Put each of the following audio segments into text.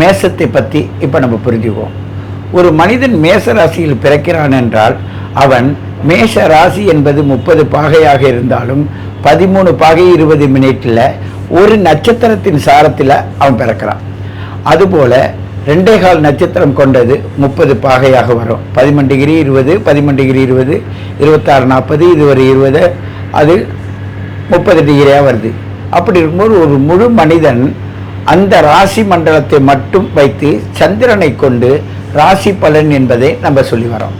மேசத்தை பற்றி இப்போ நம்ம புரிஞ்சுக்குவோம். ஒரு மனிதன் மேச ராசியில் பிறக்கிறான் என்றால் அவன் மேஷ ராசி என்பது முப்பது பாகையாக இருந்தாலும் பதிமூணு பாகை இருபது மினிட்டில் ஒரு நட்சத்திரத்தின் சாரத்தில் அவன் பிறக்கிறான். அதுபோல் ரெண்டே கால் நட்சத்திரம் கொண்டது முப்பது பாகையாக வரும். பதிமூணு டிகிரி இருபது பதிமூணு டிகிரி இருபது இருபத்தாறு நாற்பது இது ஒரு இருபது அது முப்பது டிகிரியாக வருது. அப்படி இருக்கும்போது ஒரு முழு மனிதன் அந்த ராசி மண்டலத்தை மட்டும் வைத்து சந்திரனை கொண்டு ராசி பலன் என்பதை நம்ம சொல்லி வரோம்.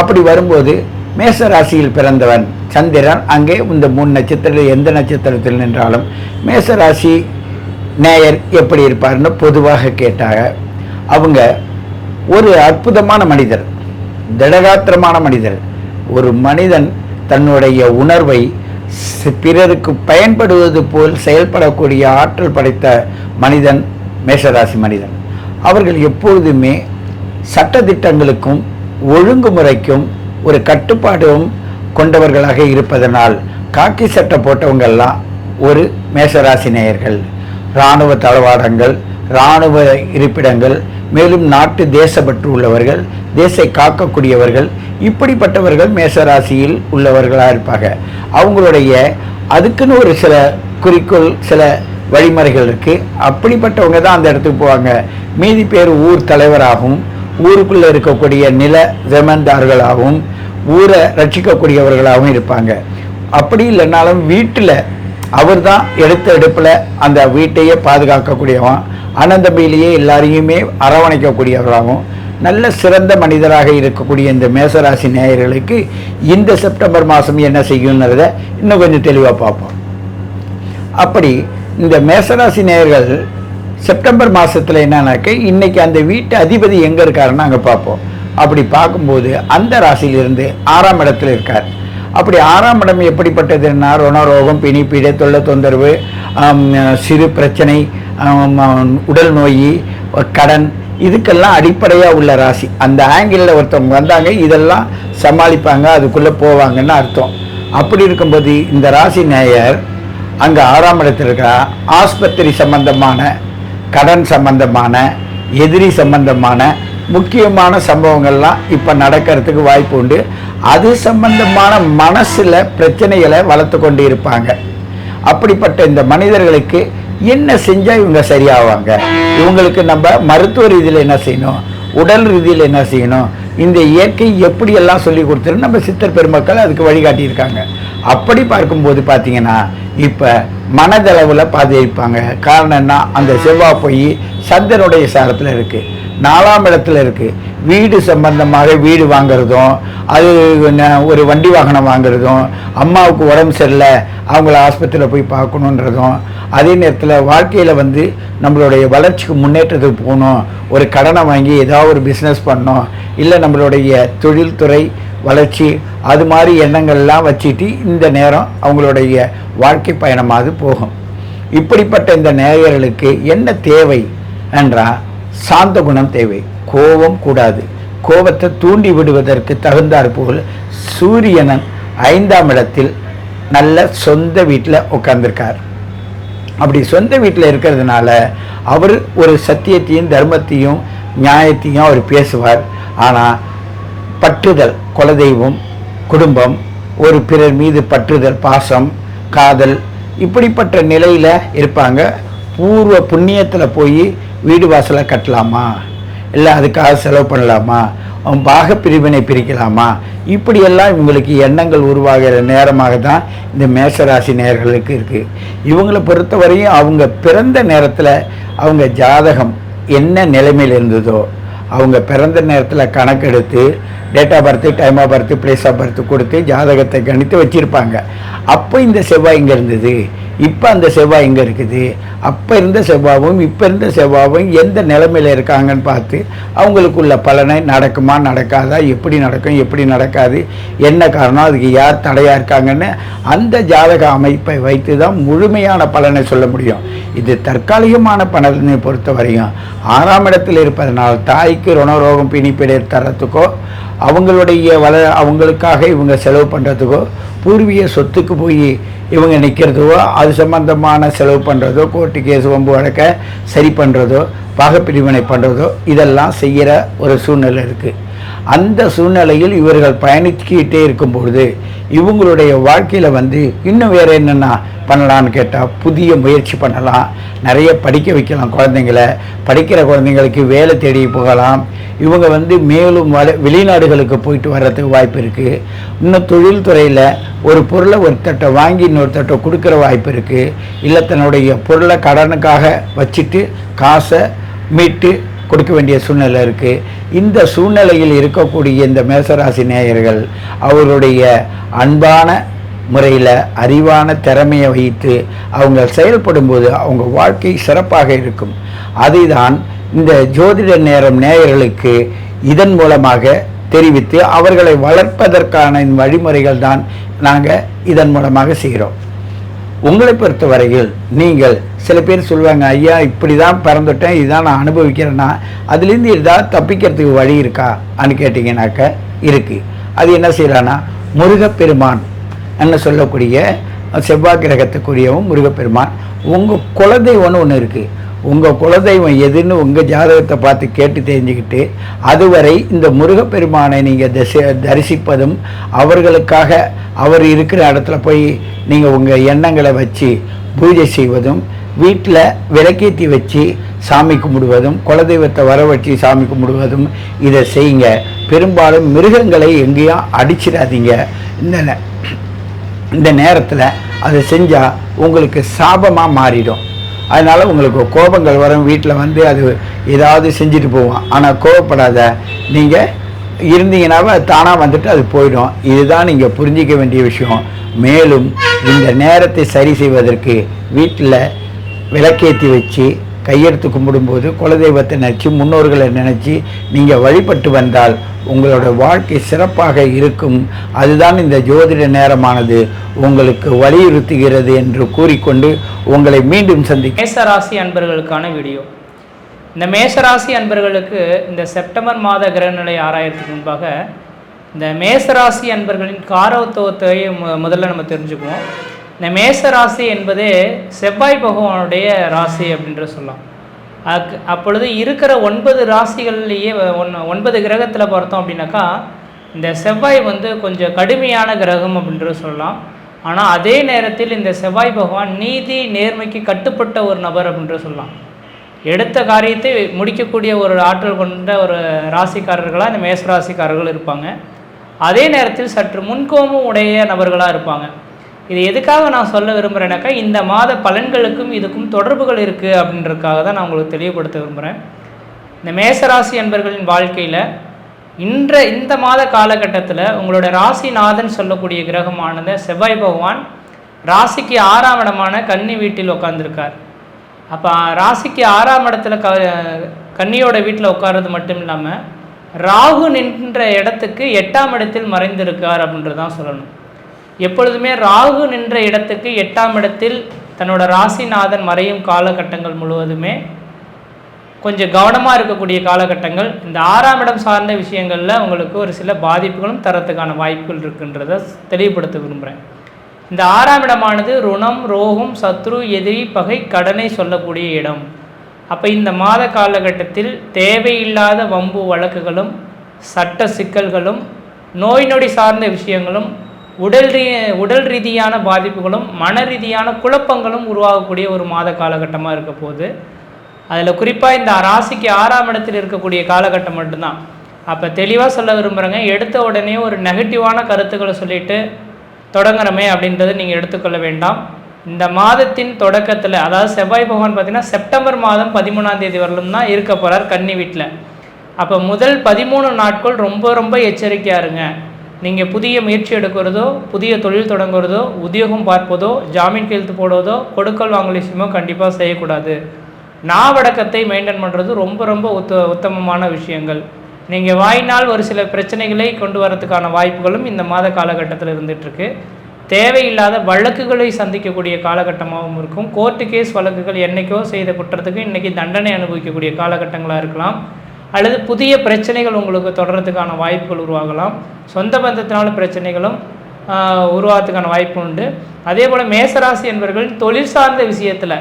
அப்படி வரும்போது மேச ராசியில் பிறந்தவன் சந்திரன் அங்கே இந்த மூணு நட்சத்திரத்தில் எந்த நட்சத்திரத்தில் நின்றாலும் மேச ராசி நேயர் எப்படி இருப்பார்னு பொதுவாக கேட்டாங்க அவங்க ஒரு அற்புதமான மனிதர் திடகாத்திரமான மனிதர். ஒரு மனிதன் தன்னுடைய உணர்வை பிறருக்கு பயன்படுவது போல் செயல்படக்கூடிய ஆற்றல் படைத்த மனிதன் மேஷராசி மனிதன். அவர்கள் எப்பொழுதுமே சட்டத்திட்டங்களுக்கும் ஒழுங்குமுறைக்கும் ஒரு கட்டுப்பாடும் கொண்டவர்களாக இருப்பதனால் காக்கி சட்டை போட்டவங்கெல்லாம் ஒரு மேஷராசி நேயர்கள். இராணுவ தளவாடங்கள் இராணுவ இருப்பிடங்கள் மேலும் நாட்டு தேசப்பற்று உள்ளவர்கள் தேசை காக்கக்கூடியவர்கள் இப்படிப்பட்டவர்கள் மேசராசியில் உள்ளவர்களாக இருப்பாங்க. அவங்களுடைய அதுக்குன்னு ஒரு சில குறிக்கோள் சில வழிமுறைகள் இருக்குது அப்படிப்பட்டவங்க தான் அந்த இடத்துக்கு போவாங்க. மீதி பேர் ஊர் தலைவராகவும் ஊருக்குள்ளே இருக்கக்கூடிய நில ஜமந்தார்களாகவும் ஊரை ரட்சிக்கக்கூடியவர்களாகவும் இருப்பாங்க. அப்படி இல்லைனாலும் வீட்டில் அவர் தான் எடுத்த எடுப்பில் அந்த வீட்டையே பாதுகாக்கக்கூடியவன் அனந்தம்பிலேயே எல்லாரையுமே அரவணைக்கக்கூடியவராகவும் நல்ல சிறந்த மனிதராக இருக்கக்கூடிய இந்த மேசராசி நேயர்களுக்கு இந்த செப்டம்பர் மாதம் என்ன செய்யுங்கிறத இன்னும் கொஞ்சம் தெளிவாக பார்ப்போம். அப்படி இந்த மேசராசி நேயர்கள் செப்டம்பர் மாதத்தில் என்னன்னாக்க இன்னைக்கு அந்த வீட்டு அதிபதி எங்கே இருக்காருன்னு அங்கே பார்ப்போம். அப்படி பார்க்கும்போது அந்த ராசியிலிருந்து ஆறாம் இடத்துல இருக்கார். அப்படி ஆறாம் இடம் எப்படிப்பட்டதுன்னா ருணரோகம் பிணிப்பீடு தொல்லை தொந்தரவு சிறு பிரச்சனை உடல் நோய் கடன் இதுக்கெல்லாம் அடிப்படையாக உள்ள ராசி. அந்த ஆங்கிளில் ஒருத்தவங்க வந்தாங்க இதெல்லாம் சமாளிப்பாங்க அதுக்குள்ளே போவாங்கன்னு அர்த்தம். அப்படி இருக்கும்போது இந்த ராசி நேயர் அங்கே ஆறாம் இடத்தில் இருக்கிற ஆஸ்பத்திரி சம்பந்தமான கடன் சம்பந்தமான எதிரி சம்பந்தமான முக்கியமான சம்பவங்கள்லாம் இப்போ நடக்கிறதுக்கு வாய்ப்பு உண்டு. அது சம்பந்தமான மனசில் பிரச்சனைகளை வளர்த்து கொண்டு இருப்பாங்க. அப்படிப்பட்ட இந்த மனிதர்களுக்கு என்ன செஞ்சால் இவங்க சரியாவாங்க? இவங்களுக்கு நம்ம மருத்துவ ரீதியில் என்ன செய்யணும்? உடல் ரீதியில் என்ன செய்யணும்? இந்த இயற்கை எப்படியெல்லாம் சொல்லி கொடுத்துரு நம்ம சித்தர் பெருமக்கள் அதுக்கு வழிகாட்டியிருக்காங்க. அப்படி பார்க்கும்போது பார்த்தீங்கன்னா இப்போ மனதளவில் பாதிப்பாங்க காரணம்னா அந்த செவ்வாய் போய் சந்தனுடைய சாரத்தில் இருக்குது நாலாம் இடத்துல இருக்குது வீடு சம்பந்தமாக வீடு வாங்குறதும் அது ஒரு வண்டி வாகனம் வாங்குறதும் அம்மாவுக்கு உடம்பு சரியில்லை அவங்கள ஆஸ்பத்திரியில் போய் பார்க்கணுன்றதும் அதே நேரத்தில் வாழ்க்கையில் வந்து நம்மளுடைய வளர்ச்சிக்கு முன்னேற்றத்துக்கு போகணும். ஒரு கடனை வாங்கி ஏதாவது ஒரு பிஸ்னஸ் பண்ணணும். இல்லை நம்மளுடைய தொழில்துறை வளர்ச்சி அது மாதிரி எண்ணங்கள்லாம் வச்சுட்டு இந்த நேரம் அவங்களுடைய வாழ்க்கை பயணமாவது போகும். இப்படிப்பட்ட இந்த நேயர்களுக்கு என்ன தேவை என்றால் சாந்த குணம் தேவை. கோபம் கூடாது. கோபத்தை தூண்டி விடுவதற்கு தகுந்தாற் போல் சூரியனன் ஐந்தாம் இடத்தில் நல்ல சொந்த வீட்டில் உட்கார்ந்திருக்கார். அப்படி சொந்த வீட்டில் இருக்கிறதுனால அவர் ஒரு சத்தியத்தையும் தர்மத்தையும் நியாயத்தையும் அவர் பேசுவார். ஆனால் பற்றுதல் குலதெய்வம் குடும்பம் ஒரு பிறர் மீது பற்றுதல் பாசம் காதல் இப்படிப்பட்ட நிலையில் இருப்பாங்க. பூர்வ புண்ணியத்தில் போய் வீடு வாசலை கட்டலாமா? இல்லை அதுக்காக செலவு பண்ணலாமா? பாக பிரிவினை பிரிக்கலாமா? இப்படியெல்லாம் இவங்களுக்கு எண்ணங்கள் உருவாகிற நேரமாக தான் இந்த மேஷராசி நேர்களுக்கு இருக்குது இவங்களை பொறுத்தவரையும் அவங்க பிறந்த நேரத்தில் அவங்க ஜாதகம் என்ன நிலைமையில் இருந்ததோ அவங்க பிறந்த நேரத்தில் கணக்கெடுத்து date of birth time of birth place of birth கொடுத்து ஜாதகத்தை கணித்து வச்சுருப்பாங்க. அப்போ இந்த செவ்வாய் இங்கே இருந்தது. இப்போ அந்த செவ்வாய் இங்கே இருக்குது. அப்போ இருந்த செவ்வாவும் இப்போ இருந்த செவ்வாவும் எந்த நிலைமையில் இருக்காங்கன்னு பார்த்து அவங்களுக்குள்ள பலனை நடக்குமா நடக்காதா எப்படி நடக்கும் எப்படி நடக்காது என்ன காரணம் அதுக்கு யார் தடையாக இருக்காங்கன்னு அந்த ஜாதக அமைப்பை வைத்து தான் முழுமையான பலனை சொல்ல முடியும். இது தற்காலிகமான பலனை பொறுத்தவரையும் ஆறாம் இடத்தில் இருப்பதனால் தாய்க்கு ருணரோகம் பிணிப்பிடை தரத்துக்கோ அவங்களுடைய வள அவங்களுக்காக இவங்க செலவு பண்ணுறதுக்கோ பூர்வீக சொத்துக்கு போய் இவங்க நிற்கிறதோ அது சம்பந்தமான செலவு பண்ணுறதோ கோர்ட்டு கேஸ் வம்பு வழக்க சரி பண்ணுறதோ பாகப்பிரிவினை பண்ணுறதோ இதெல்லாம் செய்கிற ஒரு சூழ்நிலை இருக்குது அந்த சூழ்நிலையில் இவர்கள் பயணிக்கிட்டே இருக்கும் பொழுது இவங்களுடைய வாழ்க்கையில் வந்து இன்னும் வேறு என்னென்ன பண்ணலான்னு கேட்டால் புதிய முயற்சி பண்ணலாம். நிறைய படிக்க வைக்கலாம் குழந்தைங்கள. படிக்கிற குழந்தைங்களுக்கு வேலை தேடி போகலாம். இவங்க வந்து மேலும் வட வெளிநாடுகளுக்கு போயிட்டு வர்றதுக்கு வாய்ப்பு இருக்குது இன்னும் தொழில்துறையில் ஒரு பொருளை ஒருத்தட்ட வாங்கி இன்னொருத்தட்ட கொடுக்குற வாய்ப்பு இருக்குது இல்லை தன்னுடைய பொருளை கடனுக்காக வச்சுட்டு காசை மீட்டு கொடுக்க வேண்டிய சூழ்நிலை இருக்குது இந்த சூழ்நிலையில் இருக்கக்கூடிய இந்த மேசராசி நேயர்கள் அவருடைய அன்பான முறையில் அறிவான திறமையை வைத்து அவங்க செயல்படும்போது அவங்க வாழ்க்கை சிறப்பாக இருக்கும். அதை தான் இந்த ஜோதிட நேரம் நேயர்களுக்கு இதன் மூலமாக தெரிவித்து அவர்களை வளர்ப்பதற்கான வழிமுறைகள் தான் நாங்கள் இதன் மூலமாக செய்கிறோம். உங்களை பொறுத்தவரையில் நீங்கள் சில பேர் சொல்லுவாங்க ஐயா இப்படி தான் பிறந்துட்டேன் இதுதான் நான் அனுபவிக்கிறேன்னா அதுலேருந்து ஏதாவது தப்பிக்கிறதுக்கு வழி இருக்கா? அப்படின்னு கேட்டிங்கனாக்க இருக்குது அது என்ன செய்யலான்னா முருகப்பெருமான் என்ன சொல்லக்கூடிய செவ்வாய் கிரகத்துக்குரியவும் முருகப்பெருமான். உங்கள் குலதெய்வம்னு ஒன்று இருக்குது உங்கள் குலதெய்வம் எதுன்னு உங்கள் ஜாதகத்தை பார்த்து கேட்டு தெரிஞ்சுக்கிட்டு அதுவரை இந்த முருகப்பெருமானை நீங்கள் தசி தரிசிப்பதும் அவர்களுக்காக அவர் இருக்கிற இடத்துல போய் நீங்கள் உங்கள் எண்ணங்களை வச்சு பூஜை செய்வதும் வீட்டில் விளக்கேற்றி வச்சு சாமி கும்பிடுவதும் குலதெய்வத்தை வர வச்சு சாமி கும்பிடுவதும் இதை செய்யுங்க. பெரும்பாலும் மிருகங்களை எங்கேயும் அடிச்சிடாதீங்க. இந்த இந்த நேரத்தில் அதை செஞ்சால் உங்களுக்கு சாபமாக மாறிடும். அதனால் உங்களுக்கு கோபங்கள் வரும் வீட்டில் வந்து அது ஏதாவது செஞ்சுட்டு போவோம். ஆனால் கோவப்படாத நீங்கள் இருந்தீங்கன்னாவே அது தானாக வந்துட்டு அது போயிடும். இதுதான் நீங்கள் புரிஞ்சிக்க வேண்டிய விஷயம். மேலும் இந்த நேரத்தை சரி செய்வதற்கு வீட்டில் விளக்கேற்றி வச்சு கையெடுத்து கும்பிடும்போது குலதெய்வத்தை நினச்சி முன்னோர்களை நினச்சி நீங்கள் வழிபட்டு வந்தால் உங்களோட வாழ்க்கை சிறப்பாக இருக்கும். அதுதான் இந்த ஜோதிட நேரமானது. உங்களுக்கு வலியுறுத்துகிறது என்று கூறிக்கொண்டு உங்களை மீண்டும் சந்திக்க மேசராசி அன்பர்களுக்கான வீடியோ. இந்த மேசராசி அன்பர்களுக்கு இந்த செப்டம்பர் மாத கிரகநிலை ஆராயத்துக்கு முன்பாக இந்த மேசராசி அன்பர்களின் காரவத்துவத்தை முதல்ல நம்ம தெரிஞ்சுக்குவோம். இந்த மேசராசி என்பது செவ்வாய் பகவானுடைய ராசி அப்படின்ற சொல்லலாம். அக் அப்பொழுது இருக்கிற ஒன்பது ராசிகள்லேயே ஒன் ஒன்பது கிரகத்தில் பார்த்தோம் அப்படின்னாக்கா இந்த செவ்வாய் வந்து கொஞ்சம் கடுமையான கிரகம் அப்படின்ற சொல்லலாம். ஆனால் அதே நேரத்தில் இந்த செவ்வாய் பகவான் நீதி நேர்மைக்கு கட்டுப்பட்ட ஒரு நபர் அப்படின்ற சொல்லலாம். எடுத்த காரியத்தை முடிக்கக்கூடிய ஒரு ஆற்றல் கொண்ட ஒரு ராசிக்காரர்களாக இந்த மேச ராசிக்காரர்கள் இருப்பாங்க. அதே நேரத்தில் சற்று முன்கோமும் உடைய நபர்களாக இருப்பாங்க. இது எதுக்காக நான் சொல்ல விரும்புகிறேன்னாக்கா இந்த மாத பலன்களுக்கும் இதுக்கும் தொடர்புகள் இருக்குது அப்படின்றதுக்காக தான் நான் உங்களுக்கு தெளிவுபடுத்த விரும்புகிறேன் இந்த மேசராசி என்பர்களின் வாழ்க்கையில் இன்ற இந்த மாத காலகட்டத்தில் உங்களோட ராசிநாதன் சொல்லக்கூடிய கிரகமானது செவ்வாய் பகவான். ராசிக்கு ஆறாம் இடமான கன்னி வீட்டில் உட்காந்துருக்கார் அப்போ ராசிக்கு ஆறாம் இடத்துல க கன்னியோட வீட்டில் உட்கார்றது மட்டும் இல்லாமல் ராகு நின்ற இடத்துக்கு எட்டாம் இடத்தில் மறைந்திருக்கார் அப்படின்றது தான் சொல்லணும். எப்பொழுதுமே ராகு நின்ற இடத்துக்கு எட்டாம் இடத்தில் தன்னோட ராசிநாதன் மறையும் காலகட்டங்கள் முழுவதுமே கொஞ்சம் கவனமாக இருக்கக்கூடிய காலகட்டங்கள் இந்த ஆறாம் இடம் சார்ந்த விஷயங்களில் உங்களுக்கு ஒரு சில பாதிப்புகளும் தரத்துக்கான வாய்ப்புகள் இருக்குன்றதை தெளிவுபடுத்த விரும்புகிறேன் இந்த ஆறாம் இடமானது ருணம் ரோகம் சத்ரு எதிரி பகை கடனை சொல்லக்கூடிய இடம். அப்போ இந்த மாத காலகட்டத்தில் தேவையில்லாத வம்பு வழக்குகளும் சட்ட சிக்கல்களும் நோய் நொடி சார்ந்த விஷயங்களும் உடல் ரீ உடல் ரீதியான பாதிப்புகளும் மன ரீதியான குழப்பங்களும் உருவாகக்கூடிய ஒரு மாத காலகட்டமாக இருக்க போகுது அதில் குறிப்பாக இந்த ராசிக்கு ஆறாம் இடத்தில் இருக்கக்கூடிய காலகட்டம் மட்டும்தான். அப்போ தெளிவாக சொல்ல விரும்புகிறேங்க எடுத்த உடனே ஒரு நெகட்டிவான கருத்துக்களை சொல்லிட்டு தொடங்குறமே அப்படின்றத நீங்கள் எடுத்துக்கொள்ள வேண்டாம். இந்த மாதத்தின் தொடக்கத்தில் அதாவது செவ்வாய் பகவான் பார்த்தீங்கன்னா செப்டம்பர் மாதம் பதிமூணாம் தேதி வரலும் தான் இருக்க போகிறார் கன்னி வீட்டில் அப்போ முதல் பதிமூணு நாட்கள் ரொம்ப ரொம்ப எச்சரிக்கையாக இருங்க. நீங்கள் புதிய முயற்சி எடுக்கிறதோ புதிய தொழில் தொடங்குறதோ உத்தியோகம் பார்ப்பதோ ஜாமீன் கையெழுத்து போடுவதோ கொடுக்கல் வாங்கல் விஷயமோ கண்டிப்பாக செய்யக்கூடாது. நாவடக்கத்தை மெயின்டைன் பண்ணுறது ரொம்ப ரொம்ப உத்த உத்தமமான விஷயங்கள். நீங்கள் வாயினால் ஒரு சில பிரச்சனைகளை கொண்டு வரதுக்கான வாய்ப்புகளும் இந்த மாத காலகட்டத்தில் இருந்துகிட்ருக்கு. தேவையில்லாத வழக்குகளை சந்திக்கக்கூடிய காலகட்டமாகவும் இருக்கும். கோர்ட்டு கேஸ் வழக்குகள் என்னைக்கோ செய்த குற்றத்துக்கு இன்றைக்கி தண்டனை அனுபவிக்கக்கூடிய காலகட்டங்களாக இருக்கலாம். அல்லது புதிய பிரச்சனைகள் உங்களுக்கு தொடர்றதுக்கான வாய்ப்புகள் உருவாகலாம். சொந்த பந்தத்தினால பிரச்சனைகளும் உருவாகிறதுக்கான வாய்ப்பு உண்டு. அதே போல் மேசராசி என்பவர்கள் தொழில் சார்ந்த விஷயத்தில்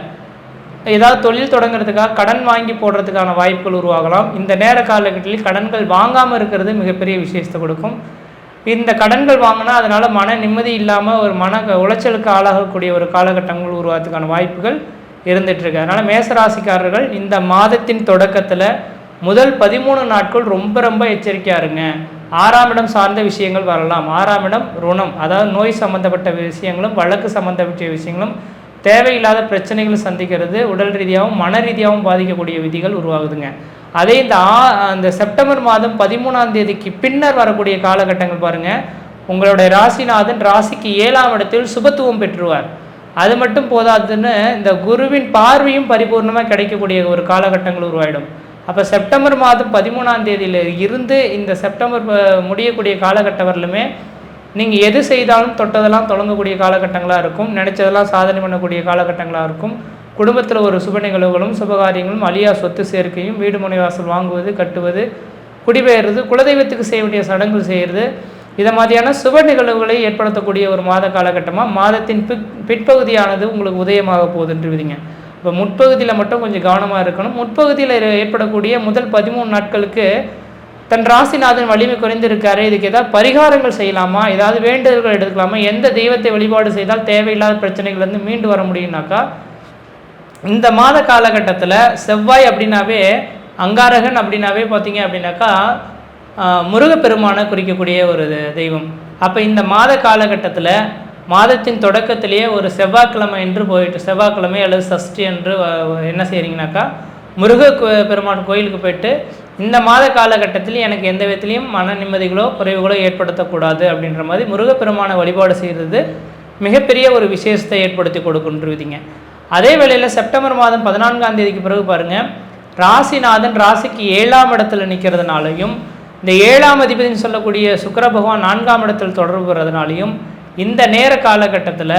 ஏதாவது தொழில் தொடங்குறதுக்காக கடன் வாங்கி போடுறதுக்கான வாய்ப்புகள் உருவாகலாம். இந்த நேர காலகட்டத்தில் கடன்கள் வாங்காமல் இருக்கிறது மிகப்பெரிய விசேஷத்தை கொடுக்கும். இந்த கடன்கள் வாங்கினா அதனால் மன நிம்மதி இல்லாமல் ஒரு மன உளைச்சலுக்கு ஆளாகக்கூடிய ஒரு காலகட்டங்கள் உருவாகிறதுக்கான வாய்ப்புகள் இருந்துகிட்ருக்கு அதனால் மேசராசிக்காரர்கள் இந்த மாதத்தின் தொடக்கத்தில் முதல் பதிமூணு நாட்கள் ரொம்ப ரொம்ப எச்சரிக்கையாக இருங்க. ஆறாம் இடம் சார்ந்த விஷயங்கள் வரலாம். ஆறாம் இடம் ருணம் அதாவது நோய் சம்மந்தப்பட்ட விஷயங்களும் வழக்கு சம்மந்தப்பட்ட விஷயங்களும் தேவையில்லாத பிரச்சனைகள் சந்திக்கிறது உடல் ரீதியாகவும் மன ரீதியாகவும் பாதிக்கக்கூடிய விதிகள் உருவாகுதுங்க. அதே இந்த ஆ அந்த செப்டம்பர் மாதம் பதிமூணாம் தேதிக்கு பின்னர் வரக்கூடிய காலகட்டங்கள் பாருங்கள் உங்களுடைய ராசிநாதன் ராசிக்கு ஏழாம் இடத்தில் சுபத்துவம் பெற்றுவார். அது மட்டும் போதாதுன்னு இந்த குருவின் பார்வையும் பரிபூர்ணமாக கிடைக்கக்கூடிய ஒரு காலகட்டங்கள் உருவாயிடும். அப்போ செப்டம்பர் மாதம் பதிமூணாம் தேதியில் இருந்து இந்த செப்டம்பர் முடியக்கூடிய காலகட்டம் வரலுமே நீங்கள் எது செய்தாலும் தொட்டதெல்லாம் தொடங்கக்கூடிய காலகட்டங்களாக இருக்கும். நினைச்சதெல்லாம் சாதனை பண்ணக்கூடிய காலகட்டங்களாக இருக்கும். குடும்பத்தில் ஒரு சுப நிகழ்வுகளும் சுபகாரியங்களும் அழியா சொத்து சேர்க்கையும் வீடு முனைவாசல் வாங்குவது கட்டுவது குடிபெயர்றது குலதெய்வத்துக்கு செய்ய வேண்டிய சடங்குகள் செய்கிறது இதை மாதிரியான சுப நிகழ்வுகளை ஏற்படுத்தக்கூடிய ஒரு மாத காலகட்டமாக மாதத்தின் பிற் பிற்பகுதியானது உங்களுக்கு உதயமாக போகுதுன்றீங்க இப்போ முற்பகுதியில் மட்டும் கொஞ்சம் கவனமாக இருக்கணும். முற்பகுதியில் ஏற்படக்கூடிய முதல் பதிமூணு நாட்களுக்கு தன் ராசிநாதன் வலிமை குறைந்திருக்காரு. இதுக்கு ஏதாவது பரிகாரங்கள் செய்யலாமா? ஏதாவது வேண்டுதல்கள் எடுக்கலாமா எந்த தெய்வத்தை வழிபாடு செய்தால் தேவையில்லாத பிரச்சனைகள்லேருந்து மீண்டு வர முடியும்னாக்கா இந்த மாத காலகட்டத்தில் செவ்வாய் அப்படின்னாவே அங்காரகன் அப்படின்னாவே பார்த்தீங்க அப்படின்னாக்கா முருகப்பெருமானை குறிக்கக்கூடிய ஒரு தெய்வம். அப்போ இந்த மாத காலகட்டத்தில் மாதத்தின் தொடக்கத்திலேயே ஒரு செவ்வாய்க்கிழமை என்று போயிட்டு செவ்வாய்க்கிழமை அல்லது சஷ்டி என்று என்ன செய்கிறீங்கனாக்கா முருக பெருமான் கோயிலுக்கு போயிட்டு இந்த மாத காலகட்டத்தில் எனக்கு எந்த விதத்திலையும் மன நிம்மதிகளோ குறைவுகளோ ஏற்படுத்தக்கூடாது அப்படின்ற மாதிரி முருகப்பெருமான வழிபாடு செய்கிறது மிகப்பெரிய ஒரு விசேஷத்தை ஏற்படுத்தி கொடுக்குன்றுவிதிங்க அதே வேளையில் செப்டம்பர் மாதம் பதினான்காம் தேதிக்கு பிறகு பாருங்க ராசிநாதன் ராசிக்கு ஏழாம் இடத்துல நிற்கிறதுனாலையும் இந்த ஏழாம் அதிபதினு சொல்லக்கூடிய சுக்கர பகவான் நான்காம் இடத்தில் தொடர்பு பெறதுனாலையும் இந்த நேர காலகட்டத்தில்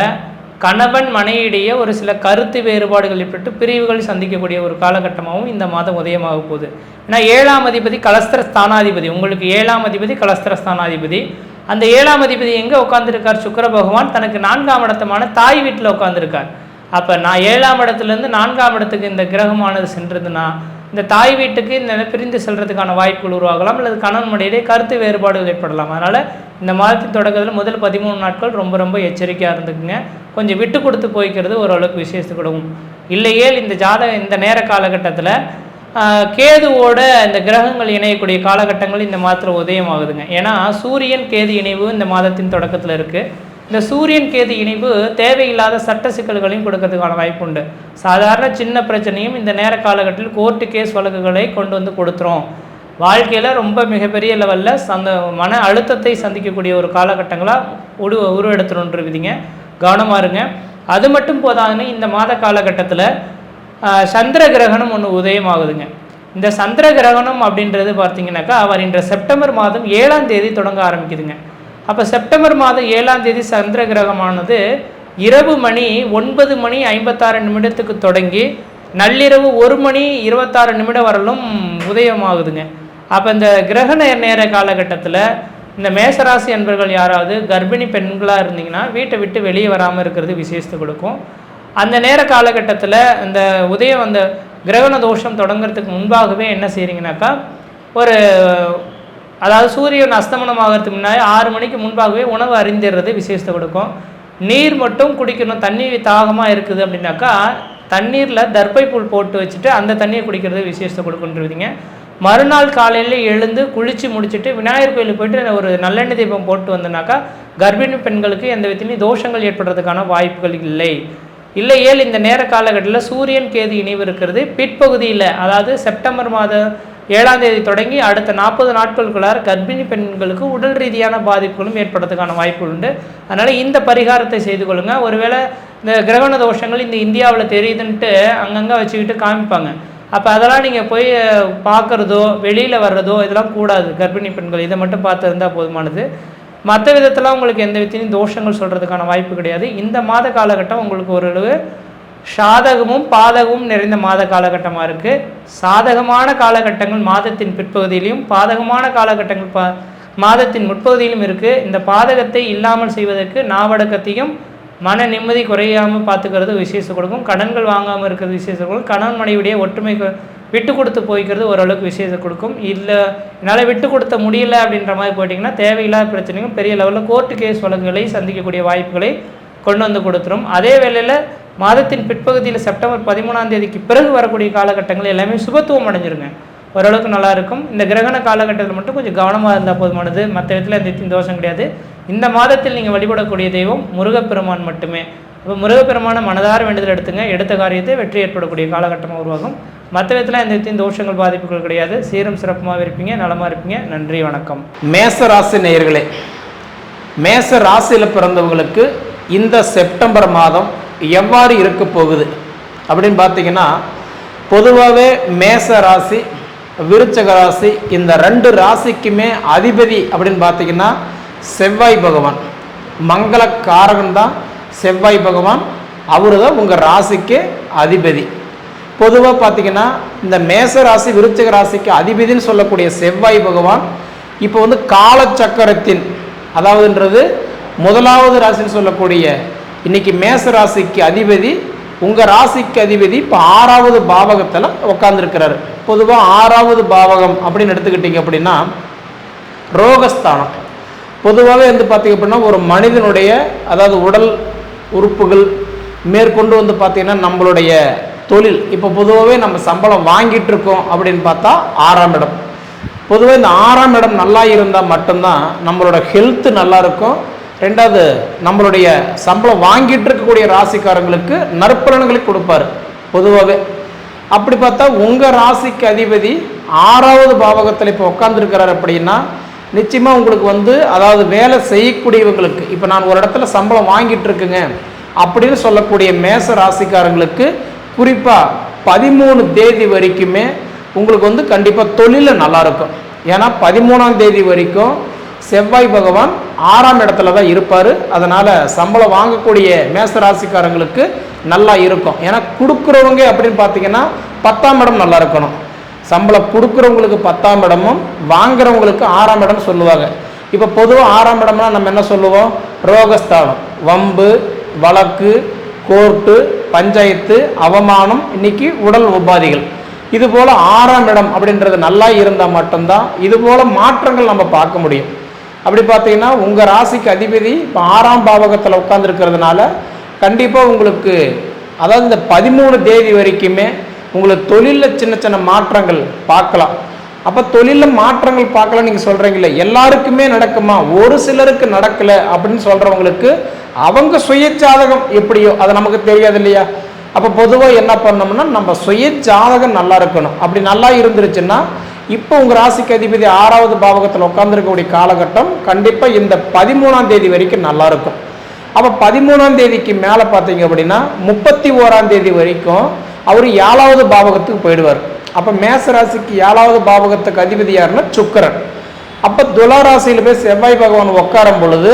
கணவன் மனையிடையே ஒரு சில கருத்து வேறுபாடுகள் ஏற்பட்டு பிரிவுகள் சந்திக்கக்கூடிய ஒரு காலகட்டமாகவும் இந்த மாதம் உதயமாக போகுது. ஏன்னா ஏழாம் அதிபதி கலஸ்திர ஸ்தானாதிபதி. உங்களுக்கு ஏழாம் அதிபதி கலஸ்திர ஸ்தானாதிபதி. அந்த ஏழாம் அதிபதி எங்கே உட்காந்துருக்கார் சுக்கர பகவான் தனக்கு நான்காம் இடத்தமான தாய் வீட்டில் உட்காந்துருக்கார் அப்போ நான் ஏழாம் இடத்துலேருந்து நான்காம் இடத்துக்கு இந்த கிரகமானது சென்றதுன்னா இந்த தாய் வீட்டுக்கு இந்த பிரிந்து செல்றதுக்கான வாய்ப்புகள் உருவாகலாம் அல்லது கணவன் கருத்து வேறுபாடுகள் ஏற்படலாம். அதனால் இந்த மாதத்தின் தொடக்கத்தில் முதல் பதிமூணு நாட்கள் ரொம்ப ரொம்ப எச்சரிக்கையாக இருந்துக்குங்க. கொஞ்சம் விட்டு கொடுத்து போய்க்கிறது ஓரளவுக்கு விசேஷத்துக்கிடவும். இல்லையே இந்த ஜாதக இந்த நேர காலகட்டத்தில் கேதுவோட இந்த கிரகங்கள் இணையக்கூடிய காலகட்டங்கள் இந்த மாதத்தில் உதயமாகுதுங்க. ஏன்னா சூரியன் கேது இணைவு இந்த மாதத்தின் தொடக்கத்தில் இருக்குது இந்த சூரியன் கேது இணைவு தேவையில்லாத சட்ட சிக்கல்களையும் கொடுக்கறதுக்கான வாய்ப்பு உண்டு சாதாரண சின்ன பிரச்சனையும் இந்த நேர காலகட்டத்தில் கோர்ட்டு கேஸ் வழக்குகளை கொண்டு வந்து கொடுத்துரும். வாழ்க்கையில் ரொம்ப மிகப்பெரிய லெவலில் சந்த மன அழுத்தத்தை சந்திக்கக்கூடிய ஒரு காலகட்டங்களாக உடு உருவெடுத்துருன்ற விதிங்க கவனமாக இருங்க. அது மட்டும் போதாதுன்னு இந்த மாத காலகட்டத்தில் சந்திர கிரகணம் ஒன்று உதயமாகுதுங்க. இந்த சந்திர கிரகணம் அப்படின்றது பார்த்தீங்கன்னாக்கா அவர் இன்ற செப்டம்பர் மாதம் ஏழாம் தேதி தொடங்க ஆரம்பிக்குதுங்க. அப்போ செப்டம்பர் மாதம் ஏழாம் தேதி சந்திர கிரகமானது இரவு மணி ஒன்பது மணி ஐம்பத்தாறு நிமிடத்துக்கு தொடங்கி நள்ளிரவு ஒரு மணி இருபத்தாறு நிமிடம் வரலும் உதயமாகுதுங்க. அப்போ இந்த கிரகண நேர காலகட்டத்தில் இந்த மேசராசி என்பர்கள் யாராவது கர்ப்பிணி பெண்களாக இருந்தீங்கன்னா வீட்டை விட்டு வெளியே வராமல் இருக்கிறது விசேஷத்தை கொடுக்கும். அந்த நேர காலகட்டத்தில் இந்த உதயம் அந்த கிரகண தோஷம் தொடங்குறதுக்கு முன்பாகவே என்ன செய்கிறீங்கனாக்கா ஒரு அதாவது சூரியன் அஸ்தமனம் ஆகிறதுக்கு முன்னாடி ஆறு மணிக்கு முன்பாகவே உணவு அறிந்துடுறது விசேஷத்தை கொடுக்கும். நீர் மட்டும் குடிக்கணும் தண்ணி தாகமாக இருக்குது அப்படின்னாக்கா தண்ணீரில் தர்பை புல் போட்டு வச்சுட்டு அந்த தண்ணியை குடிக்கிறது விசேஷத்தை கொடுக்குன்றீங்க. மறுநாள் காலையில் எழுந்து குளித்து முடிச்சுட்டு விநாயகர் கோயிலுக்கு போயிட்டு ஒரு நல்லெண்ணெய் தீபம் போட்டு வந்தனாக்கா கர்ப்பிணி பெண்களுக்கு எந்த விதத்திலையும் தோஷங்கள் ஏற்படுறதுக்கான வாய்ப்புகள் இல்லை. இல்லையேல் இந்த நேர காலகட்டத்தில் சூரியன் கேது இணைவு இருக்கிறது? பிற்பகுதியில் அதாவது செப்டம்பர் மாதம் ஏழாம் தேதி தொடங்கி அடுத்த நாற்பது நாட்களுக்குள்ளார கர்ப்பிணி பெண்களுக்கு உடல் ரீதியான பாதிப்புகளும் ஏற்படுறதுக்கான வாய்ப்பு உண்டு. அதனால் இந்த பரிகாரத்தை செய்து கொள்ளுங்கள் ஒருவேளை இந்த கிரகண தோஷங்கள் இந்த இந்தியாவில் தெரியுதுன்ட்டு அங்கங்கே வச்சுக்கிட்டு காமிப்பாங்க. அப்போ அதெல்லாம் நீங்கள் போய் பார்க்குறதோ வெளியில் வர்றதோ இதெல்லாம் கூடாது. கர்ப்பிணி பெண்கள் இதை மட்டும் பார்த்து இருந்தால் போதுமானது. மற்ற விதத்தில் உங்களுக்கு எந்த விதத்திலையும் தோஷங்கள் சொல்கிறதுக்கான வாய்ப்பு கிடையாது. இந்த மாத காலகட்டம் உங்களுக்கு ஓரளவு சாதகமும் பாதகமும் நிறைந்த மாத காலகட்டமாக இருக்குது சாதகமான காலகட்டங்கள் மாதத்தின் பிற்பகுதியிலையும் பாதகமான காலகட்டங்கள் பா மாதத்தின் முற்பகுதியிலும் இருக்குது இந்த பாதகத்தை இல்லாமல் செய்வதற்கு நாவடக்கத்தையும் மன நிம்மதி குறையாமல் பார்த்துக்கிறது விசேஷம் கொடுக்கும். கடன்கள் வாங்காமல் இருக்கிறது விசேஷம் கொடுக்கும். கணவன் மனைவிடைய ஒற்றுமை விட்டு கொடுத்து போய்க்கிறது ஓரளவுக்கு விசேஷம் கொடுக்கும். இல்லை என்னால் விட்டு கொடுத்த முடியல அப்படின்ற மாதிரி போயிட்டிங்கன்னா தேவையில்லாத பிரச்சனையும் பெரிய லெவலில் கோர்ட்டு கேஸ் வழக்குகளை சந்திக்கக்கூடிய வாய்ப்புகளை கொண்டு வந்து கொடுத்துரும். அதே வேளையில் மாதத்தின் பிற்பகுதியில் செப்டம்பர் பதிமூணாம் தேதிக்கு பிறகு வரக்கூடிய காலகட்டங்கள் எல்லாமே சுபத்துவம் அடைஞ்சிருங்க. ஓரளவுக்கு நல்லா இருக்கும். இந்த கிரகண காலகட்டத்தில் மட்டும் கொஞ்சம் கவனமாக இருந்தால் போதுமானது. மற்ற விதத்தில் எந்த விதத்திலும் தோஷம் கிடையாது. இந்த மாதத்தில் நீங்கள் வழிபடக்கூடிய தெய்வம் முருகப்பெருமான் மட்டுமே. இப்போ முருகப்பெருமான மனதார வேண்டுதல் எடுத்துங்க. எடுத்த காரியத்தை வெற்றி ஏற்படக்கூடிய காலகட்டமாக உருவாகும். மற்ற விதத்தில் எந்த விதத்தையும் தோஷங்கள் பாதிப்புகள் கிடையாது. சீரும் சிறப்புமாக இருப்பீங்க. நலமாக இருப்பீங்க. நன்றி வணக்கம். மேச ராசி நேயர்களே மேச ராசியில் பிறந்தவங்களுக்கு இந்த செப்டம்பர் மாதம் எவ்வாறு இருக்க போகுது? அப்படின்னு பார்த்தீங்கன்னா பொதுவாகவே மேச ராசி விருச்சக ராசி இந்த ரெண்டு ராசிக்குமே அதிபதி அப்படின்னு பார்த்தீங்கன்னா செவ்வாய் பகவான். மங்கள காரகன் தான் செவ்வாய் பகவான். அவரு தான் உங்கள் ராசிக்கு அதிபதி. பொதுவாக பார்த்தீங்கன்னா இந்த மேச ராசி விருச்சக ராசிக்கு அதிபதின்னு சொல்லக்கூடிய செவ்வாய் பகவான் இப்போ வந்து காலச்சக்கரத்தின் அதாவதுன்றது முதலாவது ராசின்னு சொல்லக்கூடிய இன்னைக்கு மேச ராசிக்கு அதிபதி உங்கள் ராசிக்கு அதிபதி இப்போ ஆறாவது பாவகத்தில் உட்காந்துருக்கிறாரு பொதுவாக ஆறாவது பாவகம் அப்படின்னு எடுத்துக்கிட்டீங்க அப்படின்னா ரோகஸ்தானம். பொதுவாகவே வந்து பார்த்தீங்க அப்படின்னா ஒரு மனிதனுடைய அதாவது உடல் உறுப்புகள் மேற்கொண்டு வந்து பார்த்தீங்கன்னா நம்மளுடைய தொழில். இப்போ பொதுவாகவே நம்ம சம்பளம் வாங்கிட்டு இருக்கோம் அப்படின்னு பார்த்தா ஆறாம் இடம். பொதுவாக இந்த ஆறாம் இடம் நல்லா இருந்தால் மட்டும்தான் நம்மளோட ஹெல்த் நல்லா இருக்கும். ரெண்டாவது நம்மளுடைய சம்பளம் வாங்கிட்டு இருக்கக்கூடிய ராசிக்காரங்களுக்கு நற்பலன்களை கொடுப்பாரு. பொதுவாகவே அப்படி பார்த்தா உங்கள் ராசிக்கு அதிபதி ஆறாவது பாவகத்தில் இப்போ உட்காந்துருக்கிறார் அப்படின்னா நிச்சயமாக உங்களுக்கு வந்து அதாவது வேலை செய்யக்கூடியவங்களுக்கு இப்போ நான் ஒரு இடத்துல சம்பளம் வாங்கிட்டு இருக்குங்க அப்படின்னு சொல்லக்கூடிய மேச ராசிக்காரங்களுக்கு குறிப்பாக பதிமூணு தேதி வரைக்குமே உங்களுக்கு வந்து கண்டிப்பாக தொழிலில் நல்லாயிருக்கும் ஏன்னா பதிமூணாம் தேதி வரைக்கும் செவ்வாய் பகவான் ஆறாம் இடத்துல தான் இருப்பார். அதனால் சம்பளம் வாங்கக்கூடிய மேச ராசிக்காரங்களுக்கு நல்லா இருக்கும். ஏன்னா கொடுக்குறவங்க அப்படின்னு பார்த்தீங்கன்னா பத்தாம் இடம் நல்லா இருக்கணும். சம்பளம் கொடுக்குறவங்களுக்கு பத்தாம் இடமும் வாங்குறவங்களுக்கு ஆறாம் இடம் சொல்லுவாங்க. இப்போ பொதுவாக ஆறாம் இடம்னா நம்ம என்ன சொல்லுவோம்? ரோகஸ்தானம். வம்பு வழக்கு கோர்ட்டு பஞ்சாயத்து அவமானம் இன்னைக்கு உடல் உபாதைகள். இது போல் ஆறாம் இடம் அப்படின்றது நல்லா இருந்தால் மட்டும்தான் இது போல் மாற்றங்கள் நம்ம பார்க்க முடியும். அப்படி பார்த்தீங்கன்னா உங்கள் ராசிக்கு அதிபதி இப்போ ஆறாம் பாவகத்தில் உட்காந்துருக்கிறதுனால கண்டிப்பாக உங்களுக்கு அதாவது இந்த பதிமூணு தேதி வரைக்குமே உங்களுக்கு தொழிலில் சின்ன சின்ன மாற்றங்கள் பார்க்கலாம். அப்போ தொழிலில் மாற்றங்கள் பார்க்கலாம் நீங்கள் சொல்கிறீங்களே எல்லாருக்குமே நடக்குமா? ஒரு சிலருக்கு நடக்கலை அப்படின்னு சொல்கிறவங்களுக்கு அவங்க சுய எப்படியோ அது நமக்கு தெரியாது இல்லையா? அப்போ பொதுவாக என்ன பண்ணோம்னா நம்ம சுய ஜாதகம் நல்லா இருக்கணும். அப்படி நல்லா இருந்துருச்சுன்னா இப்போ உங்கள் ராசிக்கு அதிபதி ஆறாவது பாவகத்தில் உட்காந்துருக்கக்கூடிய காலகட்டம் கண்டிப்பாக இந்த பதிமூணாம் தேதி வரைக்கும் நல்லா இருக்கும். அப்போ பதிமூணாம் தேதிக்கு மேலே பார்த்தீங்க அப்படின்னா முப்பத்தி ஓராம் தேதி வரைக்கும் அவர் ஏழாவது பாவகத்துக்கு போயிடுவார். அப்போ மேச ராசிக்கு ஏழாவது பாவகத்துக்கு அதிபதி யாருன்னா சுக்கரன். அப்போ துலா ராசியில் போய் செவ்வாய் பகவான் உட்காரும் பொழுது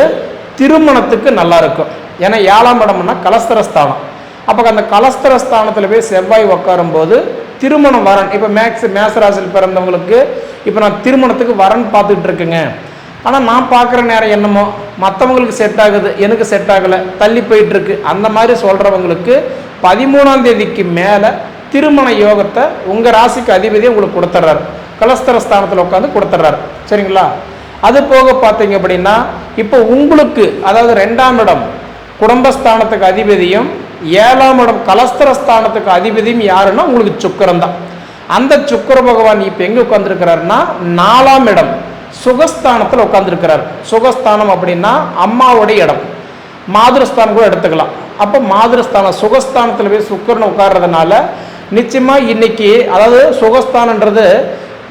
திருமணத்துக்கு நல்லா இருக்கும். ஏன்னா ஏழாம் இடம்னா கலஸ்தரஸ்தானம். அப்போ அந்த கலஸ்தரஸ்தானத்தில் போய் செவ்வாய் உட்காரும் போது திருமணம் வரன். இப்போ மேக்ஸ் மேசராசியில் பிறந்தவங்களுக்கு இப்போ நான் திருமணத்துக்கு வரன் பார்த்துக்கிட்டு இருக்கேங்க ஆனால் நான் பார்க்குற நேரம் என்னமோ மற்றவங்களுக்கு செட் ஆகுது எனக்கு செட் ஆகலை தள்ளி போயிட்டுருக்கு. அந்த மாதிரி சொல்கிறவங்களுக்கு பதிமூணாம் தேதிக்கு மேலே திருமண யோகத்தை உங்கள் ராசிக்கு அதிபதி உங்களுக்கு கொடுத்துட்றாரு கலஸ்தர ஸ்தானத்தில் உட்காந்து கொடுத்துட்றாரு சரிங்களா? அது போக பார்த்தீங்க அப்படின்னா இப்போ உங்களுக்கு அதாவது ரெண்டாம் இடம் குடும்பஸ்தானத்துக்கு அதிபதியும் ஏழாம் இடம் கலஸ்தர ஸ்தானத்துக்கு அதிபதியும் யாருன்னா உங்களுக்கு சுக்கரம் தான் அந்த சுக்கிர பகவான் இப்போ எங்கே உட்காந்துருக்கிறாருன்னா நாலாம் இடம் சுகஸ்தானத்தில் உட்காந்துருக்கிறார் சுகஸ்தானம் அப்படின்னா அம்மாவுடைய இடம். மாதிரஸ்தானம் கூட எடுத்துக்கலாம். அப்போ மாதிரஸ்தானம் சுகஸ்தானத்தில் போய் சுக்கரன் உட்கார்றதுனால நிச்சயமாக இன்னைக்கு அதாவது சுகஸ்தானன்றது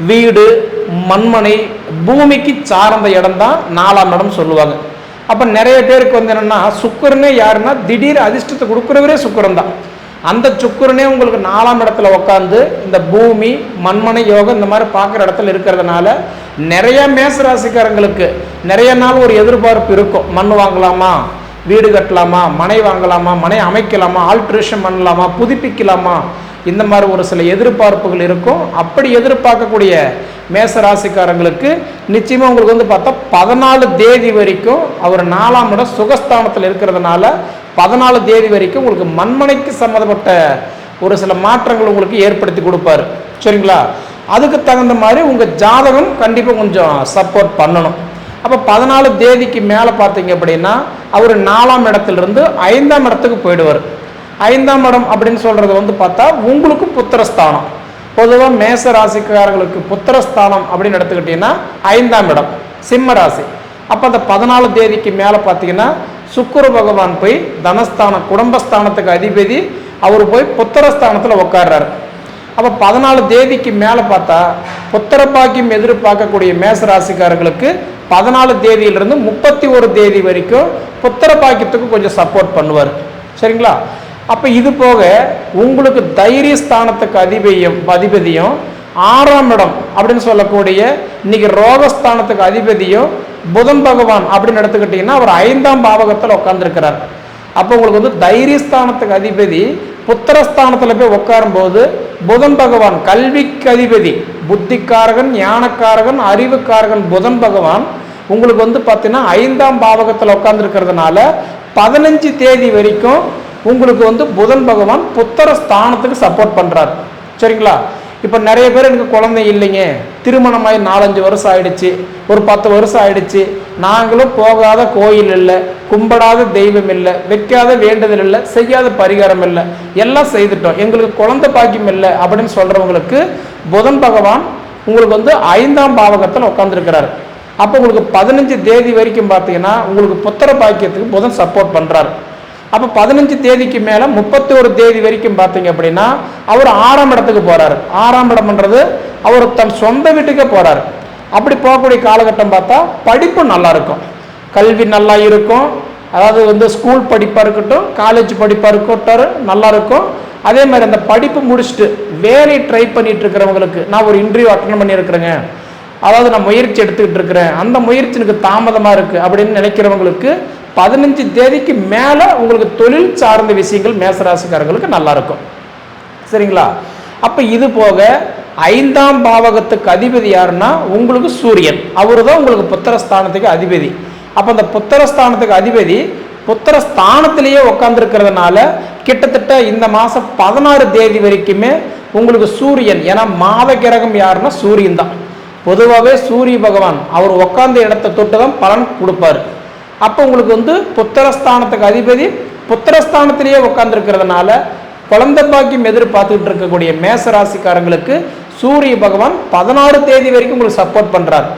வீடு மண்மனை பூமிக்கு சார்ந்த இடம் தான் நாலாம் இடம் சொல்லுவாங்க. அப்போ நிறைய பேருக்கு வந்து என்னென்னா சுக்கரனே யாருன்னா திடீர் அதிர்ஷ்டத்தை கொடுக்குறவரே சுக்கரன் தான். அந்த சுக்கரனே உங்களுக்கு நாலாம் இடத்துல உட்காந்து இந்த பூமி மண்மனை யோகம் இந்த மாதிரி பார்க்குற இடத்துல இருக்கிறதுனால நிறைய மேசராசிக்காரங்களுக்கு நிறைய நாள் ஒரு எதிர்பார்ப்பு இருக்கும். மண் வாங்கலாமா? வீடு கட்டலாமா? மனை வாங்கலாமா? மனை அமைக்கலாமா? ஆல்ட்ரேஷன் பண்ணலாமா? புதுப்பிக்கலாமா? இந்த மாதிரி ஒரு சில எதிர்பார்ப்புகள் இருக்கும். அப்படி எதிர்பார்க்கக்கூடிய மேச ராசிக்காரங்களுக்கு நிச்சயமாக உங்களுக்கு வந்து பார்த்தா பதினாலு தேதி வரைக்கும் அவர் நாலாம் இடம் சுகஸ்தானத்தில் இருக்கிறதுனால பதினாலு தேதி வரைக்கும் உங்களுக்கு மண்மனைக்கு சம்மந்தப்பட்ட ஒரு சில மாற்றங்கள் உங்களுக்கு ஏற்படுத்தி கொடுப்பாரு. சரிங்களா? அதுக்கு தகுந்த மாதிரி உங்கள் ஜாதகம் கண்டிப்பாக கொஞ்சம் சப்போர்ட் பண்ணணும். அப்போ பதினாலு தேதிக்கு மேலே பார்த்தீங்க அப்படின்னா அவர் நாலாம் இடத்துலேருந்து ஐந்தாம் இடத்துக்கு போயிடுவார். ஐந்தாம் இடம் அப்படின்னு சொல்கிறது வந்து பார்த்தா உங்களுக்கு புத்திரஸ்தானம். பொதுவாக மேச ராசிக்காரர்களுக்கு புத்திரஸ்தானம் அப்படின்னு எடுத்துக்கிட்டிங்கன்னா ஐந்தாம் இடம் சிம்ம ராசி. அப்போ அந்த பதினாலு தேதிக்கு மேலே பார்த்தீங்கன்னா சுக்குர பகவான் போய் தனஸ்தானம் குடும்பஸ்தானத்துக்கு அதிபதி அவர் போய் புத்திரஸ்தானத்தில் உட்கார்றாரு அப்போ பதினாலு தேதிக்கு மேலே பார்த்தா புத்திர பாக்கியம் எதிர்பார்க்கக்கூடிய மேச ராசிக்காரர்களுக்கு பதினாலு தேதியிலிருந்து முப்பத்தி ஒரு தேதி வரைக்கும் புத்திர பாக்கியத்துக்கு கொஞ்சம் சப்போர்ட் பண்ணுவார். சரிங்களா? அப்போ இது போக உங்களுக்கு தைரிய ஸ்தானத்துக்கு அதிபதியும் அதிபதியும் ஆறாம் இடம் அப்படின்னு சொல்லக்கூடிய இன்னைக்கு ரோகஸ்தானத்துக்கு அதிபதியும் புதன் பகவான் அப்படின்னு எடுத்துக்கிட்டிங்கன்னா அவர் ஐந்தாம் பாவகத்தில் உட்காந்துருக்கிறார் அப்போ உங்களுக்கு வந்து தைரியஸ்தானத்துக்கு அதிபதி புத்திரஸ்தானத்தில் போய் உட்காரும்போது புதன் பகவான் கல்விக்கு அதிபதி புத்திக்காரகன் ஞானக்காரகன் அறிவுக்காரகன் புதன் பகவான் உங்களுக்கு வந்து பார்த்தீங்கன்னா ஐந்தாம் பாவகத்தில் உட்காந்துருக்கிறதுனால பதினஞ்சு தேதி வரைக்கும் உங்களுக்கு வந்து புதன் பகவான் புத்தர ஸ்தானத்துக்கு சப்போர்ட் பண்ணுறாரு சரிங்களா? இப்போ நிறைய பேர் எனக்கு குழந்தை இல்லைங்க. திருமணமாகி நாலஞ்சு வருஷம் ஆயிடுச்சு. ஒரு பத்து வருஷம் ஆயிடுச்சு. நாங்களும் போகாத கோயில் இல்லை கும்பிடாத தெய்வம் இல்லை வைக்காத வேண்டுதல் இல்லை செய்யாத பரிகாரம் இல்லை. எல்லாம் செய்துட்டோம். எங்களுக்கு குழந்தை பாக்கியம் இல்லை அப்படின்னு சொல்கிறவங்களுக்கு புதன் பகவான் உங்களுக்கு வந்து ஐந்தாம் பாவகத்தில் உட்காந்துருக்கிறாரு அப்போ உங்களுக்கு பதினஞ்சு தேதி வரைக்கும் பார்த்தீங்கன்னா உங்களுக்கு புத்திர பாக்கியத்துக்கு புதன் சப்போர்ட் பண்ணுறாரு அப்போ பதினஞ்சு தேதிக்கு மேலே முப்பத்தி ஒரு தேதி வரைக்கும் பார்த்தீங்க அப்படின்னா அவர் ஆறாம் இடத்துக்கு போகிறாரு ஆறாம் இடம்ன்றது அவர் தன் சொந்த வீட்டுக்கே போகிறாரு அப்படி போகக்கூடிய காலகட்டம் பார்த்தா படிப்பு நல்லா இருக்கும். கல்வி நல்லா இருக்கும். அதாவது வந்து ஸ்கூல் படிப்பாக இருக்கட்டும் காலேஜ் படிப்பாக இருக்கட்டும் நல்லா இருக்கும். அதே மாதிரி அந்த படிப்பு முடிச்சுட்டு வேலையை ட்ரை பண்ணிட்டு இருக்கிறவங்களுக்கு நான் ஒரு இன்டர்வியூ அட்டன் பண்ணியிருக்கிறேங்க. அதாவது நான் முயற்சி எடுத்துக்கிட்டு இருக்கிறேன். அந்த முயற்சி எனக்கு தாமதமாக இருக்குது அப்படின்னு நினைக்கிறவங்களுக்கு பதினஞ்சு தேதிக்கு மேலே உங்களுக்கு தொழில் சார்ந்த விஷயங்கள் மேசராசிக்காரர்களுக்கு நல்லா இருக்கும் சரிங்களா? அப்போ இது போக ஐந்தாம் பாவகத்துக்கு அதிபதி யாருன்னா உங்களுக்கு சூரியன். அவர் தான் உங்களுக்கு புத்திரஸ்தானத்துக்கு அதிபதி. அப்போ அந்த புத்திரஸ்தானத்துக்கு அதிபதி புத்திரஸ்தானத்திலேயே உட்காந்துருக்கிறதுனால கிட்டத்தட்ட இந்த மாதம் பதினாறு தேதி வரைக்குமே உங்களுக்கு சூரியன். ஏன்னா மாத கிரகம் யாருன்னா சூரியன் தான் பொதுவாகவே சூரிய பகவான் அவர் உட்காந்த இடத்தை தொட்டு தான் பலன் கொடுப்பாரு. அப்போ உங்களுக்கு வந்து புத்திரஸ்தானத்துக்கு அதிபதி புத்திரஸ்தானத்திலேயே உட்காந்துருக்கிறதுனால குழந்தை பாக்கியம் எதிர்பார்த்துக்கிட்டு இருக்கக்கூடிய மேச ராசிக்காரங்களுக்கு சூரிய பகவான் பதினாறு தேதி வரைக்கும் உங்களுக்கு சப்போர்ட் பண்ணுறாரு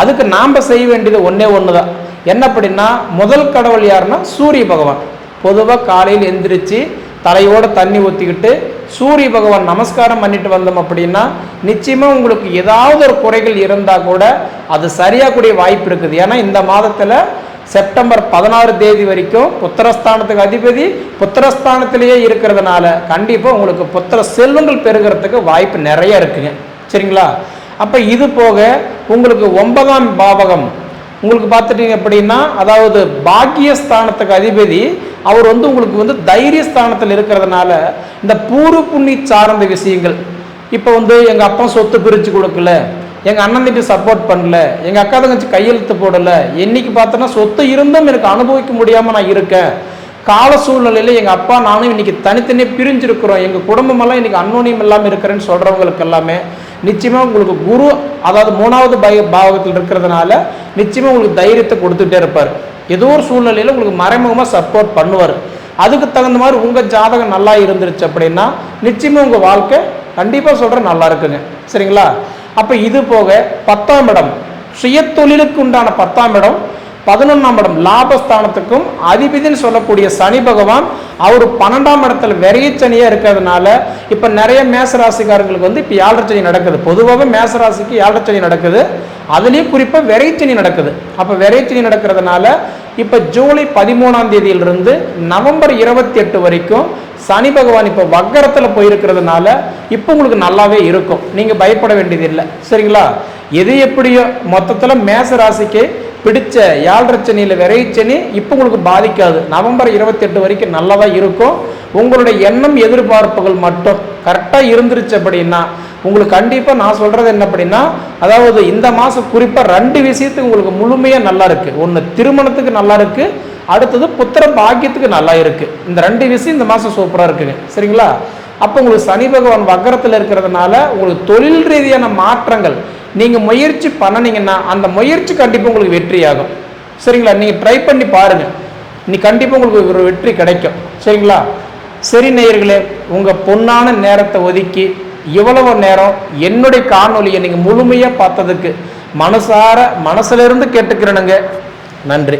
அதுக்கு நாம் செய்ய வேண்டியது ஒன்றே ஒன்று தான் என்ன அப்படின்னா முதல் கடவுள் யாருன்னா சூரிய பகவான். பொதுவாக காலையில் எந்திரிச்சு தலையோடு தண்ணி ஊற்றிக்கிட்டு சூரிய பகவான் நமஸ்காரம் பண்ணிட்டு வந்தோம் அப்படின்னா நிச்சயமாக உங்களுக்கு ஏதாவது ஒரு குறைகள் இருந்தால் கூட அது சரியாகக்கூடிய வாய்ப்பு இருக்குது. ஏன்னா இந்த மாதத்தில் செப்டம்பர் பதினாறு தேதி வரைக்கும் புத்திரஸ்தானத்துக்கு அதிபதி புத்திரஸ்தானத்திலேயே இருக்கிறதுனால கண்டிப்பாக உங்களுக்கு புத்திர செல்வங்கள் பெறுகிறதுக்கு வாய்ப்பு நிறைய இருக்குங்க. சரிங்களா? அப்போ இது போக உங்களுக்கு ஒன்பதாம் பாவகம். உங்களுக்கு பார்த்துட்டீங்க அப்படின்னா அதாவது பாக்கியஸ்தானத்துக்கு அதிபதி அவர் வந்து உங்களுக்கு வந்து தைரியஸ்தானத்தில் இருக்கிறதுனால இந்த பூர்வ புண்ணி சார்ந்த விஷயங்கள். இப்போ வந்து எங்கள் அப்பா சொத்து பிரித்து கொடுக்கல. எங்கள் அண்ணன் தம்பி சப்போர்ட் பண்ணல. எங்கள் அக்கா தங்கச்சி கையெழுத்து போடலை. என்னைக்கு பார்த்தோன்னா சொத்து இருந்தும் எனக்கு அனுபவிக்க முடியாமல் நான் இருக்கேன். கால சூழ்நிலையில் எங்கள் அப்பா நானும் இன்றைக்கி தனித்தனியாக பிரிஞ்சிருக்கிறோம். எங்கள் குடும்பமெல்லாம் இன்றைக்கி அன்னோனியம் இல்லாமல் இருக்கிறேன்னு சொல்கிறவங்களுக்கு எல்லாமே நிச்சயமாக உங்களுக்கு குரு அதாவது மூணாவது பய பாவகத்தில் இருக்கிறதுனால நிச்சயமாக உங்களுக்கு தைரியத்தை கொடுத்துட்டே இருப்பார். ஏதோ ஒரு சூழ்நிலையில் உங்களுக்கு மறைமுகமாக சப்போர்ட் பண்ணுவார். அதுக்கு தகுந்த மாதிரி உங்கள் ஜாதகம் நல்லா இருந்துருச்சு அப்படின்னா நிச்சயமாக உங்கள் வாழ்க்கை கண்டிப்பாக சொல்கிறேன் நல்லா இருக்குங்க. சரிங்களா? அப்போ இது போக பத்தாம் இடம். சுயத்தொழிலுக்கு உண்டான பத்தாம் இடம். பதினொன்றாம் இடம் லாபஸ்தானத்துக்கும். அதிபதினு சொல்லக்கூடிய சனி பகவான் அவர் பன்னெண்டாம் இடத்துல விரையச்சனியாக இருக்கிறதுனால இப்போ நிறைய மேசராசிக்காரங்களுக்கு வந்து இப்போ ஏழரைச்சனி நடக்குது. பொதுவாகவே மேசராசிக்கு ஏழரைச்சனி நடக்குது. அதுலேயும் குறிப்பாக விரைச்சனி நடக்குது. அப்போ விரைச்சனி நடக்கிறதுனால இப்போ ஜூலை பதிமூணாம் தேதியிலிருந்து நவம்பர் இருபத்தி எட்டு வரைக்கும் சனி பகவான் இப்போ வக்கரத்தில் போயிருக்கிறதுனால இப்போ உங்களுக்கு நல்லாவே இருக்கும். நீங்கள் பயப்பட வேண்டியது இல்லை சரிங்களா? எது எப்படியோ மொத்தத்தில் மேச ராசிக்கு பிடிச்ச ஏழரைச்சனியில் விரைச்சனி இப்போ உங்களுக்கு பாதிக்காது. நவம்பர் இருபத்தெட்டு வரைக்கும் நல்லதாக இருக்கும். உங்களுடைய எண்ணம் எதிர்பார்ப்புகள் மட்டும் கரெக்டாக இருந்துருச்சு அப்படின்னா உங்களுக்கு கண்டிப்பாக நான் சொல்கிறது என்ன அப்படின்னா அதாவது இந்த மாதம் குறிப்பாக ரெண்டு விஷயத்துக்கு உங்களுக்கு முழுமையாக நல்லா இருக்குது ஒன்று திருமணத்துக்கு நல்லா இருக்குது அடுத்தது புத்திரம் பாக்கியத்துக்கு நல்லா இருக்குது இந்த ரெண்டு விஷயம் இந்த மாதம் சூப்பராக இருக்குங்க. சரிங்களா? அப்போ உங்களுக்கு சனி பகவான் வக்கரத்தில் இருக்கிறதுனால உங்களுக்கு தொழில் ரீதியான மாற்றங்கள் நீங்கள் முயற்சி பண்ணினீங்கன்னா அந்த முயற்சி கண்டிப்பாக உங்களுக்கு வெற்றியாகும். சரிங்களா? நீங்கள் ட்ரை பண்ணி பாருங்கள் நீ கண்டிப்பாக உங்களுக்கு ஒரு வெற்றி கிடைக்கும். சரிங்களா? சரி நேயர்களே உங்கள் பொன்னான நேரத்தை ஒதுக்கி இவ்வளவு நேரம் என்னுடைய காணொலியை நீங்கள் முழுமையாக பார்த்ததுக்கு மனசார மனசுல இருந்து கேட்டுக்கிறேனுங்க. நன்றி.